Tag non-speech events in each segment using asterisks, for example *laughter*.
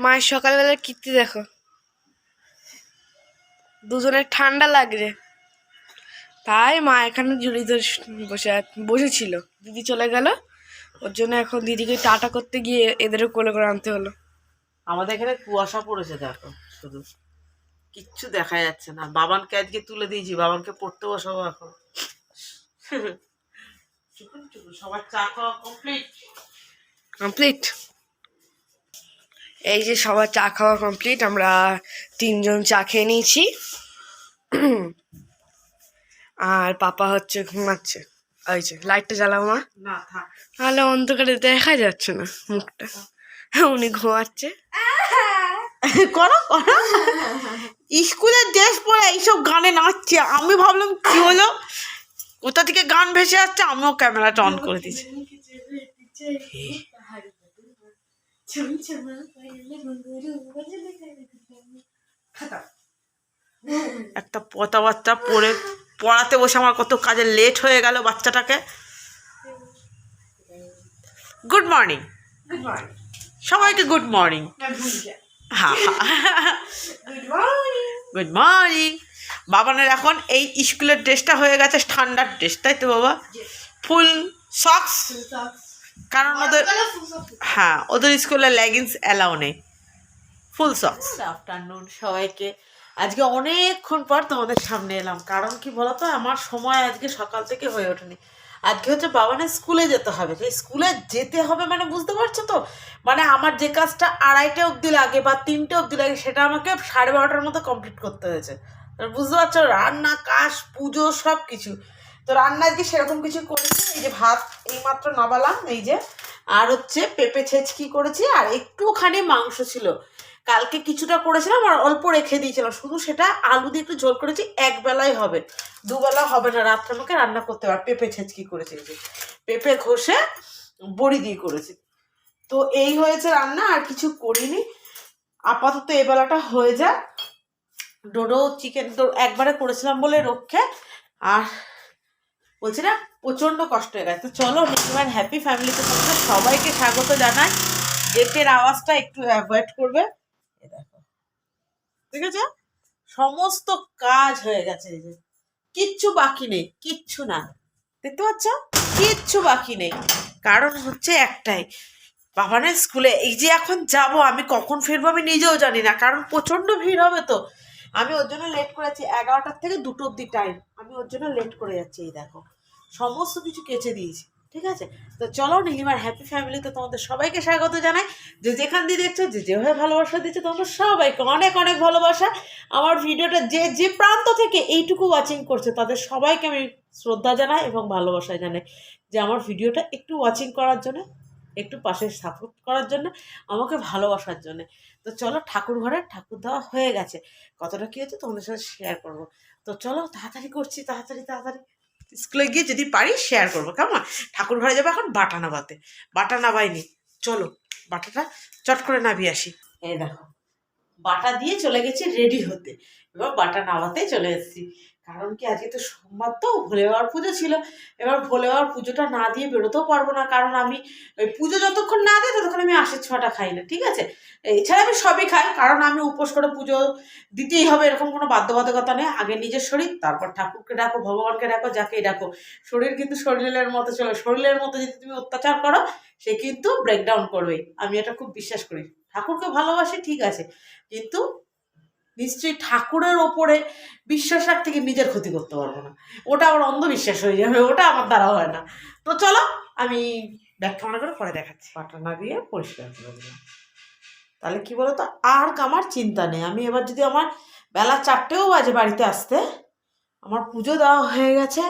মায়ের সকালবেলা কীর্তি দেখো। দুজনের ঠান্ডা লাগছে। তাই মা এখানে জুড়ি ধরে বসে বসেছিল। দিদি চলে গেল। ওর জন্য এখন দিদিকে টাটা করতে গিয়ে এদেরও কোলে করে আনতে হলো। আমাদের এখানে কুয়াশা পড়েছে দেখো শুধু। কিচ্ছু দেখা যাচ্ছে না। বাবানকে আজকে তুলে দিয়েছি বাবানকে পড়তে বসাবো এখন। *laughs* সবার চা খাওয়া কমপ্লিট কমপ্লিট এই যে সবার চা খাওয়া কমপ্লিট আমরা তিনজন চা খেয়ে নিয়েছি। আর পাপা হচ্ছে ঘুমাচ্ছে। ওই যে লাইটটা জ্বালাও মা। তাহলে অন্ধকারে দেখা যাচ্ছে না মুখটা। উনি ঘুমাচ্ছে। করো করো। স্কুলের ড্রেস পরে এইসব গানে নাচছে। আমি ভাবলাম কি হলো? কোথা থেকে গান ভেসে আসছে? আমিও ক্যামেরাটা অন করে দিয়েছি। একটা পতা বাচ্চা পড়ে পড়াতে বসে আমার কত কাজে লেট হয়ে গেল বাচ্চাটাকে। গুড মর্নিং সবাইকে গুড মর্নিং হ্যাঁ গুড মর্নিং বাবানের এখন এই স্কুলের ড্রেসটা হয়ে গেছে ঠান্ডার ড্রেস তাই তো বাবা? ফুল সক্স কারণ ওদের হ্যাঁ ওদের স্কুলে লেগিংস অ্যালাউ নেই। ফুল সক্স আফটারনুন সবাইকে। আজকে অনেকক্ষণ পর তোমাদের সামনে এলাম। কারণ কি বলতো আমার সময় আজকে সকাল থেকে হয়ে ওঠেনি। আজকে হচ্ছে বাবানের স্কুলে যেতে হবে। তো স্কুলে যেতে হবে মানে বুঝতে পারছ তো? মানে আমার যে কাজটা আড়াইটে অবধি লাগে বা তিনটে অবধি লাগে সেটা আমাকে সাড়ে বারোটার মতো কমপ্লিট করতে হয়েছে। বুঝতে পারছ রান্না কাজ পুজো সব কিছু তো রান্না আজকে সেরকম কিছু করেছি এই যে ভাত এইমাত্র নাবালাম এই যে। আর হচ্ছে পেঁপে ছেঁচকি করেছি, আর একটুখানি মাংস ছিল। কালকে কিছুটা করেছিলাম, আর অল্প রেখে দিয়েছিলাম। শুধু সেটা আলু দিয়ে একটু ঝোল করেছি এক বেলায় হবে। দুবেলা হবে না, রাত্রে আমাকে রান্না করতে পার পেঁপে ছেঁচকি করেছি, এই যে পেঁপে ঘষে বড়ি দিয়ে করেছি। তো এই হয়েছে রান্না, আর কিছু করিনি। আপাতত এই বেলাটা হয়ে যায় ডোডো চিকেন তো একবারে করেছিলাম বলে রক্ষে। আর বলছি না, প্রচণ্ড কষ্ট হয়ে গেছে। তো চলো নির্মাণ হ্যাপি ফ্যামিলিতে তোমাদের সবাইকে স্বাগত জানাই। গেটের আওয়াজটা একটু অ্যাভয়েড করবে। দেখো। ঠিক আছে? সমস্ত কাজ হয়ে গেছে এই যে। কিচ্ছু বাকি নেই, কিচ্ছু না। দেখতে পাচ্ছ? কিচ্ছু বাকি নেই। কারণ হচ্ছে একটাই, বাবানের স্কুলে এই যে এখন যাব, আমি কখন ফিরবো আমি নিজেও জানি না। কারণ প্রচণ্ড ভিড় হবে তো। আমি ওর জন্য লেট করেছি এগারোটার থেকে দুটো অব্দি টাইম আমি ওর জন্য লেট করে যাচ্ছি, এই দেখো। সমস্ত কিছু কেচে দিয়েছি, ঠিক আছে? তো চলো, নীলিমার হ্যাপি ফ্যামিলিতে তোমাদের সবাইকে স্বাগত জানাই। যে যেখান দিয়ে দেখছ, যে যেভাবে ভালোবাসা দিচ্ছে, তোমাদের সবাইকে অনেক অনেক ভালোবাসা। আমার ভিডিওটা যে যে প্রান্ত থেকে এইটুকু ওয়াচিং করছে, তাদের সবাইকে আমি শ্রদ্ধা জানাই এবং ভালোবাসা জানাই। যে আমার ভিডিওটা একটু ওয়াচিং করার জন্য, একটু পাশে সাপোর্ট করার জন্য, আমাকে ভালোবাসার জন্য। তো চলো ঠাকুর ঘরে ঠাকুর দেওয়া হয়ে গেছে। কতটা কী হচ্ছে তোমাদের সাথে শেয়ার করব। তো চলো তাড়াতাড়ি করছি, তাড়াতাড়ি তাড়াতাড়ি। স্কুলে গিয়ে যদি পারি শেয়ার করব, কেমন? ঠাকুর ঘরে যাব এখন বাটা নাবাতে। বাটা নাবাইনি। চলো বাটাটা চট করে নাবিয়ে আসি। এই দেখো, বাটা দিয়ে চলে গেছি রেডি হতে। এবার বাটা নামাতে চলে এসেছি। কারণ কি আজকে তো সোমবার তো? ভোলে বাবার পুজো ছিল। এবার ভোলে বাবার পুজোটা না দিয়ে বেরোতেও পারব না। কারণ আমি ওই পুজো যতক্ষণ না দিই, ততক্ষণ আমি আশের ছোঁয়াটা খাই না, ঠিক আছে? এছাড়া আমি সবই খাই, কারণ আমি উপোস করে পুজো দিতেই হবে এরকম কোনো বাধ্যবাধকতা নেই। আগে নিজের শরীর, তারপর ঠাকুরকে ডাকো, ভগবানকে ডাকো, যাকেই ডাকো। শরীর কিন্তু শরীরের মতো চলে, শরীরের মতো যদি তুমি অত্যাচার করো, সে কিন্তু ব্রেকডাউন করবেই। আমি এটা খুব বিশ্বাস করি। ঠাকুরকে ভালোবাসি, ঠিক আছে। কিন্তু নিশ্চয়ই ঠাকুরের ওপরে বিশ্বাস রাখতে গিয়ে নিজের ক্ষতি করতে পারব না। ওটা আমার অন্ধবিশ্বাস হয়ে যাবে ওটা আমার দ্বারা হয় না। তো চলো আমি ব্যাখ্যা মনে করে পরে দেখাচ্ছি। পাটানা দিয়ে পরিষ্কার করে দিলাম। তাহলে কি বলতো আর আমার চিন্তা নেই। আমি এবার যদি আমার বেলা চারটেও বাজে বাড়িতে আসতে আমার পুজো দেওয়া হয়ে গেছে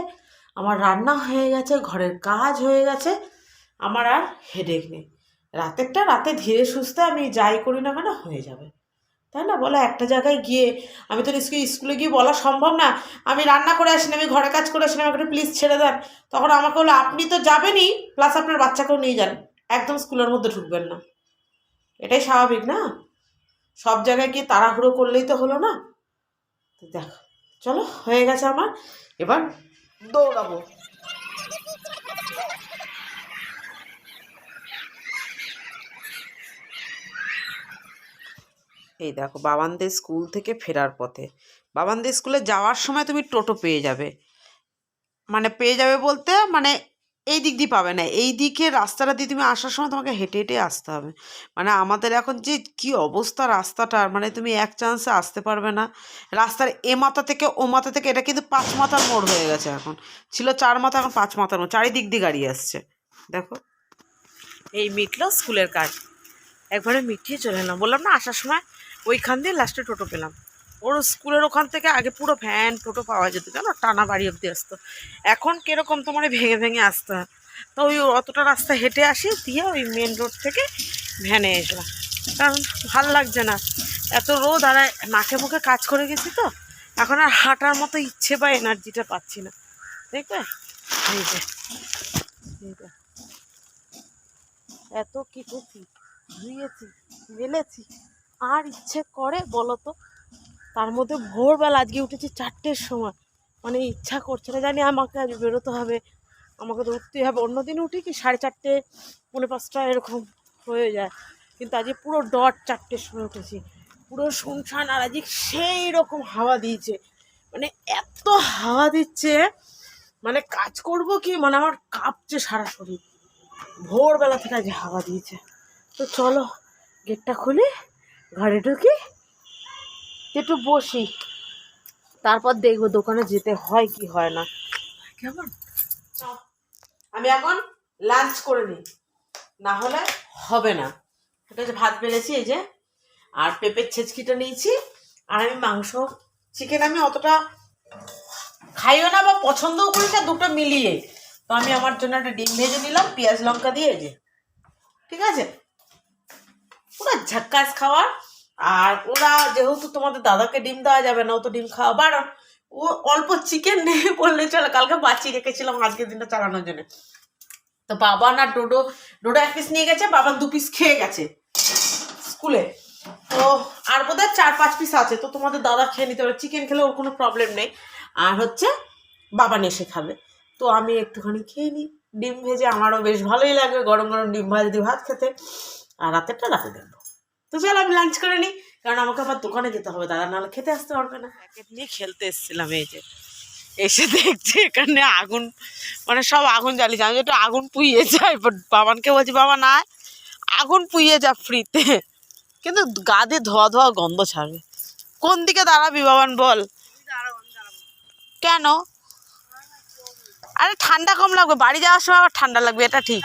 আমার রান্না হয়ে গেছে ঘরের কাজ হয়ে গেছে আমার আর হেডেক নেই। রাতেরটা রাতে ধীরে সুস্থে আমি যাই করি না কেন হয়ে যাবে। তাই না? বলো, একটা জায়গায় গিয়ে, আমি তো স্কুলে স্কুলে গিয়ে বলা সম্ভব না। আমি রান্না করে আসিনি, আমি ঘরে কাজ করে আসিনি, আমাকে প্লিজ ছেড়ে দেন। তখন আমাকে বলো, আপনি তো যাবেনই প্লাস আপনার বাচ্চাকেও নিয়ে যান। একদম স্কুলের মধ্যে ঢুকবেন না। এটাই স্বাভাবিক না? সব জায়গায় গিয়ে তাড়াহুড়ো করলেই তো হলো না? তো দেখো, চলো, হয়ে গেছে আমার। এবার দৌড়াবো। এই দেখো, বাবানদের স্কুল থেকে ফেরার পথে। বাবানদের স্কুলে যাওয়ার সময় তুমি টোটো পেয়ে যাবে। মানে পেয়ে যাবে বলতে মানে এই দিক দিয়ে পাবে না। এই দিকে রাস্তাটা দিয়ে তুমি আসার সময় তোমাকে হেঁটে হেঁটে আসতে হবে। মানে আমাদের এখন যে কি অবস্থা রাস্তাটার মানে তুমি এক চান্সে আসতে পারবে না। রাস্তার এ মাথা থেকে ও মাথা থেকে, এটা কিন্তু পাঁচ মাথার মোড় হয়ে গেছে এখন। ছিল চার মাথা, এখন পাঁচ মাথার মোড়। চারিদিক দিয়ে গাড়ি আসছে। দেখো। এই মিটলো স্কুলের কাজ। একবারে মিটিয়ে চলে এলাম। বললাম না, আসার সময় ওইখান দিয়ে লাস্টে টোটো পেলাম। ওর স্কুলের ওখান থেকে আগে পুরো ভ্যান টোটো পাওয়া যেত কেন টানা বাড়ি অব্দি আসতো। এখন কীরকম তোমার ভেঙে ভেঙে আসতে তো ওই অতটা রাস্তা হেঁটে আসি, দিয়ে ওই মেন রোড থেকে ভ্যানে এসলাম। কারণ ভালো লাগছে না। এত রোদ, আর নাকে মুখে কাজ করে গেছি তো। এখন আর হাঁটার মতো ইচ্ছে বা এনার্জিটা পাচ্ছি না। দেখবে এই যে। এত কেটেছি ধুয়েছি, মেলেছি। আর ইচ্ছে করে বলো তো তার মধ্যে ভোরবেলা আজকে উঠেছি চারটের সময়। মানে ইচ্ছা করছে না, জানি আমাকে আজ বেরোতে হবে, আমাকে তো উঠতেই হবে। অন্যদিন উঠি কি সাড়ে চারটে, পৌনে পাঁচটা এরকম হয়ে যায়। কিন্তু আজকে পুরো ডট চারটের সময় উঠেছি। পুরো শুনশান আর আজকে সেই রকম হাওয়া দিয়েছে। মানে এত হাওয়া দিচ্ছে মানে কাজ করব কি মানে আমার কাঁপছে সারা শরীর। ভোরবেলা থেকে আজ হাওয়া দিয়েছে। তো চলো, গেটটা খুলি। ঘরে ঢুকি, একটু বসি। তারপর দেখব দোকানে যেতে হয় কি হয় না। কেমন? আমি এখন লাঞ্চ করে নিই। না হলে হবে না। এটা যে ভাত বেড়েছি এই যে, আর পেঁপের ছেচকিটা নিয়েছি, আর আমি মাংস চিকেন আমি অতটা খাইও না বা পছন্দও করি না, দুটো মিলিয়ে। তো আমি আমার জন্য একটা ডিম ভেজে নিলাম, পেঁয়াজ, লঙ্কা দিয়ে যে। ঠিক আছে? পুরো ঝাক্কাস খাওয়ার। আর ওরা যেহেতু তোমাদের দাদাকে ডিম দেওয়া যাবে না, ও তো ডিম খাওয়া বারণ ও অল্প চিকেন নিয়ে বললে চলে, কালকে বাঁচিয়ে রেখেছিলাম আজকের দিনটা চালানোর জন্য। তো বাবা না ডোডো ডোডো এক পিস নিয়ে গেছে, বাবা দু পিস খেয়ে গেছে স্কুলে। তো আর বোধহয় চার পাঁচ পিস আছে, তো তোমাদের দাদা খেয়ে নিতে পারে। চিকেন খেলে ওর কোনো প্রবলেম নেই। আর হচ্ছে বাবা নেশে খাবে। তো আমি একটুখানি খেয়ে নিই। ডিম ভেজে আমারও বেশ ভালোই লাগে গরম গরম ডিম ভাজা দিয়ে ভাত খেতে। আর রাতেরটা রাতে দেখব। তো চল আমি লাঞ্চ করে নিই কারণ আমাকে আবার দোকানে যেতে হবে দাদা নাহলে খেতে আসতে পারবে না। প্যাকেট নিয়ে খেলতে এসেছিলাম এই যে। এসে দেখছি এখানে আগুন মানে সব আগুন জ্বালিয়েছে। আমি একটু আগুন পুইয়ে যাই বাট বাবানকে বলছি বাবা না আগুন পুইয়ে যা ফ্রিতে। কিন্তু গা দিয়ে ধোয়া ধোয়া গন্ধ ছাড়বে কোন দিকে দাঁড়াবি বাবান বল? কেন? আরে ঠান্ডা কম লাগবে বাড়ি যাওয়ার সময় আবার ঠান্ডা লাগবে এটা ঠিক।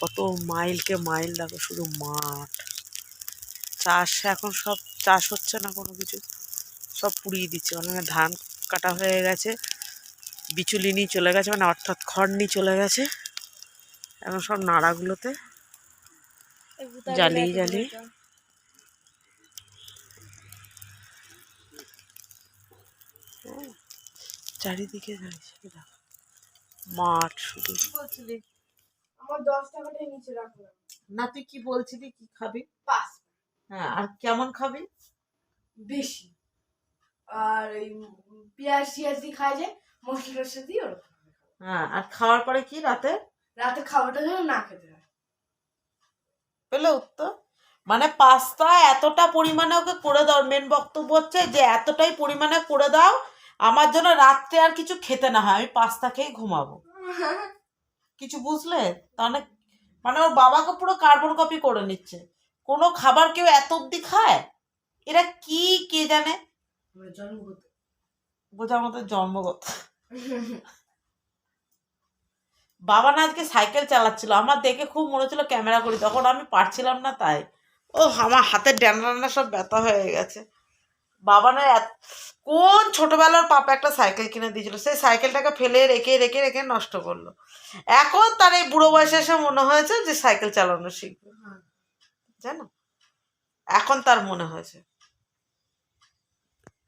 কত মাইলকে মাইল দেখো শুধু মাঠ। চাষ এখন সব চাষ হচ্ছে না কোনো কিছু। সব পুড়িয়ে দিচ্ছে। মানে ধান কাটা হয়ে গেছে বিচুলি নিয়ে চলে গেছে মানে অর্থাৎ খড় নিয়ে চলে গেছে। এখন সব নাড়াগুলোতে জ্বালিয়ে জ্বালিয়ে। চারিদিকে মাঠ শুধু। আমার দশ টাকাটাই নিচে রাখলাম না। তুই কি বলছিলি? কি খাবি? পাঁচ। হ্যাঁ আর কেমন খাবি? বেশি। আর এই পেঁয়াজ টিয়াজ দিয়ে খাওয়া যায় মশলা টসলা দিয়ে ওরকম হ্যাঁ আর খাওয়ার পরে কি রাতে? রাতে খাবারটা যেন না খেতে হয়। পেলে উত্তর? মানে পাস্তা এতটা পরিমাণে ওকে করে দাও মেন বক্তব্য হচ্ছে যে এতটাই পরিমাণে করে দাও আমার জন্য রাত্রে আর কিছু খেতে না হয় আমি পাস্তা খেয়ে ঘুমাবো। *laughs* কিছু বুঝলে? তাহলে মানে ওর বাবাকে পুরো কার্বন কপি করে নিচ্ছে। কোনো খাবার কেউ এত অব্দি খায়? এরা কি কে জানে? আমার জন্মগত। বোঝার মতো জন্মগত। বাবা না আজকে সাইকেল চালাচ্ছিল। আমার দেখে খুব মনে হচ্ছিল ক্যামেরা করি। তখন আমি পারছিলাম না তাই। ও আমার হাতের ডান্ডা সব ব্যথা হয়ে গেছে। বাবা না কোন ছোটবেলার পাপা একটা সাইকেল কিনে দিয়েছিল? সেই সাইকেলটাকে ফেলে রেখে রেখে রেখে নষ্ট করল। এখন তার এই বুড়ো বয়সে এসে মনে হয়েছে যে সাইকেল চালানো শিখবে। জানো? এখন তার মনে হয়েছে।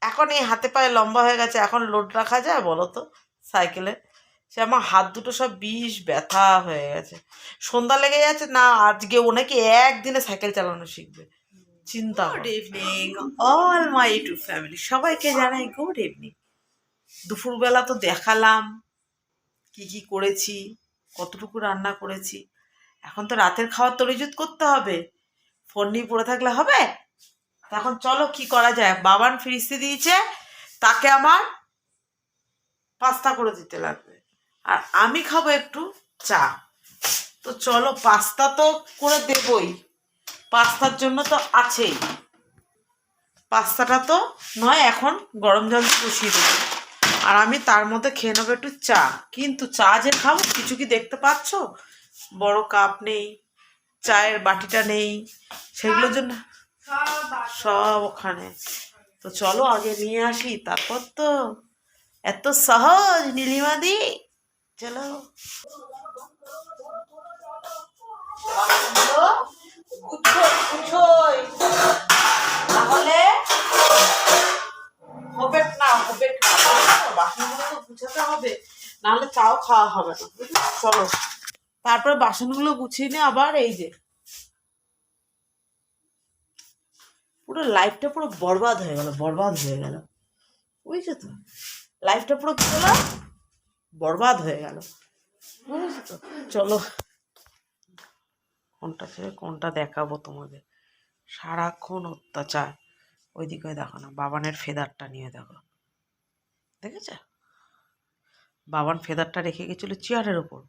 এখন এই হাতে পায়ে লম্বা হয়ে গেছে, এখন লোড রাখা যায় বলো তো সাইকেলে? সে আমার হাত দুটো সব বিষ ব্যথা হয়ে গেছে। সন্ধ্যা লেগে যাচ্ছে, না, আজকে ও নাকি একদিনে সাইকেল চালানো শিখবে। চিন্তা good evening all my YouTube family সবাইকে জানাই গুড ইভিনিং দুপুরবেলা তো দেখালাম কি কি করেছি কতটুকু রান্না করেছি। এখন তো রাতের খাওয়ার তরিজুত করতে হবে। ফোন নিয়ে পড়ে থাকলে হবে? তা এখন চলো কি করা যায়? বাবান ফিরিস্তি দিয়েছে তাকে আমার পাস্তা করে দিতে লাগবে। আর আমি খাব একটু চা। তো চলো পাস্তা তো করে দেবই। পাস্তার জন্য তো আছেই। পাস্তাটা তো নয়, এখন গরম জল বসিয়ে দেবো। আর আমি তার মধ্যে খেয়ে নেব একটু চা। কিন্তু চা যে খাব, কিছু কি দেখতে পাচ্ছ? বড় কাপ নেই, চায়ের বাটিটা নেই, সেগুলোর জন্য সব ওখানে। তো চলো আগে নিয়ে আসি, তারপর তো এত সহজ নীলিমাদি চলো। খাওয়া হবে না চলো। তারপরে বাসনগুলো গুছিয়ে নিয়ে আবার, এই যে। পুরো লাইফটা পুরো বরবাদ হয়ে গেল, বরবাদ হয়ে গেল। বুঝছ তো? লাইফটা পুরো কি বরবাদ হয়ে গেল। বুঝেছ তো? চলো। কোনটা ছেড়ে কোনটা দেখাবো তোমাদের? সারাক্ষণ অত্যাচার। ওইদিকে দেখো না, বাবানের ফেদারটা নিয়ে দেখো। দেখেছে? বাবান ফেদারটা রেখে গেছিল চেয়ারের ওপর।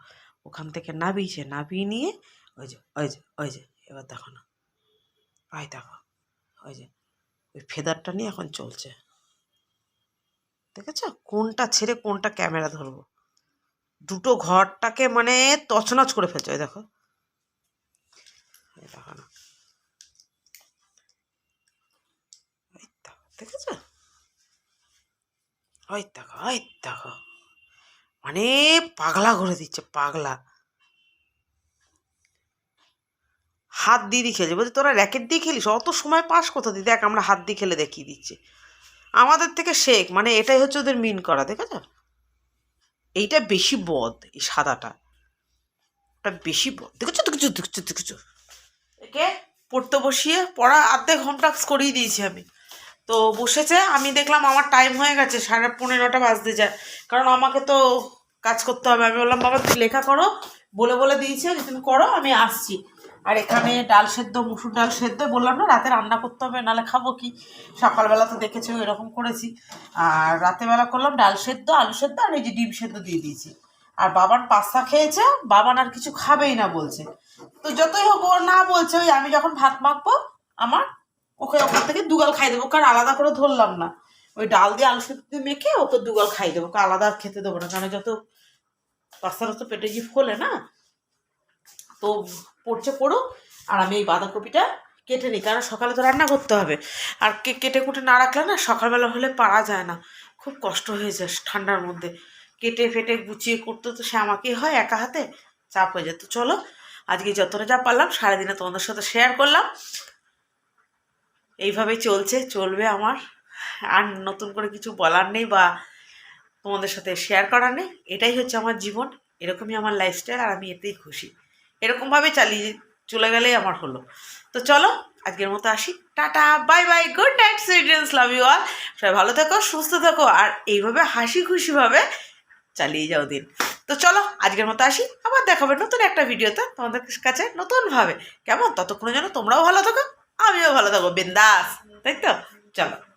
ওখান থেকে নাবিয়েছে নাবিয়ে নিয়ে ওই যে ওই যে ওই যে, এবার দেখো না। আয় দেখো, ওই যে, ওই ফেদারটা নিয়ে এখন চলছে। দেখেছ? কোনটা ছেড়ে কোনটা ক্যামেরা ধরবো? দুটো ঘরটাকে মানে তছনছ করে ফেলছে, ওই দেখো। দেখো না ওই দেখো দেখেছ ওই দেখো ওই দেখো মানে পাগলা করে দিচ্ছে পাগলা হাত দিয়ে দিয়ে খেলছে বলছে তোরা র্যাকেট দিয়ে খেলিস অত সময় পাস কোথা দিয়ে দেখ আমরা হাত দিয়ে খেলে দেখিয়ে দিচ্ছি আমাদের থেকে শেখ মানে এটাই হচ্ছে ওদের মিন করা দেখেছ এইটা বেশি বদ এই সাদাটা ওটা বেশি বদ দেখেছ দেখেছ দেখেছ দেখেছ একে পড়তে বসিয়ে পড়া হোম টাস্ক করিয়ে দিয়েছি আমি। তো বসেছে, আমি দেখলাম আমার টাইম হয়ে গেছে, সাড়ে পনেরোটা বাজতে যায়। কারণ আমাকে তো কাজ করতে হবে। আমি বললাম, বাবা, তুমি লেখা করো। বলে বলে দিয়েছে যে তুমি করো, আমি আসছি। আর এখানে ডাল সেদ্ধ, মুসুর ডাল সেদ্ধ, বললাম, না, রাতে রান্না করতে হবে, নাহলে খাব কি? সকালবেলা তো দেখেছ, এরকম করেছি। আর রাতেবেলা করলাম ডাল সেদ্ধ, আলু সেদ্ধ, আর এই যে ডিম সেদ্ধ দিয়ে দিয়েছি। আর বাবার পাস্তা খেয়েছে, বাবান আর কিছু খাবেই না বলছে। তো যতই হোক ও না বলছে, ওই আমি যখন ভাত মাখবো, আমার ওকে ওখান থেকে দুগাল খাই দেবো। কারণ আলাদা করে ধরলাম না। ওই ডাল দিয়ে আলু সেদ্ধ দিয়ে মেখে ওকে দুগাল খাই দেবো। আলাদা খেতে দেবো না। কারণ যত পাস্তাটা তো পেটে গিয়ে ফোলে না, তো পড়ছে পড়ো আর আমি এই বাঁধাকপিটা কেটে নিই। কারণ সকালে তো রান্না করতে হবে। আর কে কেটে কুটে না রাখলে না সকালবেলা হলে পারা যায় না। খুব কষ্ট হয়ে যায় ঠান্ডার মধ্যে। কেটে ফেটে গুছিয়ে করতে তো সে আমাকেই হয় একা হাতে, চাপ হয়ে যেত চলো আজকে যতটা যা পারলাম, সারাদিনে তোমাদের সাথে শেয়ার করলাম। এইভাবে চলছে, চলবে আমার। আর নতুন করে কিছু বলার নেই বা তোমাদের সাথে শেয়ার করার নেই, এটাই হচ্ছে আমার জীবন, এরকমই আমার লাইফস্টাইল আর আমি এতেই খুশি। এরকমভাবে চালিয়ে চলে গেলেই আমার হলো। তো চলো, আজকের মতো আসি। Tata bye bye good night সুইডেন্স লাভ ইউ অল সবাই ভালো থেকো, সুস্থ থেকো, আর এইভাবে হাসি খুশিভাবে চালিয়ে যাও দিন। তো চলো, আজকের মতো আসি। আবার দেখাবে নতুন একটা ভিডিওতে তোমাদের কাছে নতুনভাবে। কেমন? ততক্ষণ যেন তোমরাও ভালো থাকো, আমিও ভালো থাকব। বিন্দাস। তাই তো? চলো।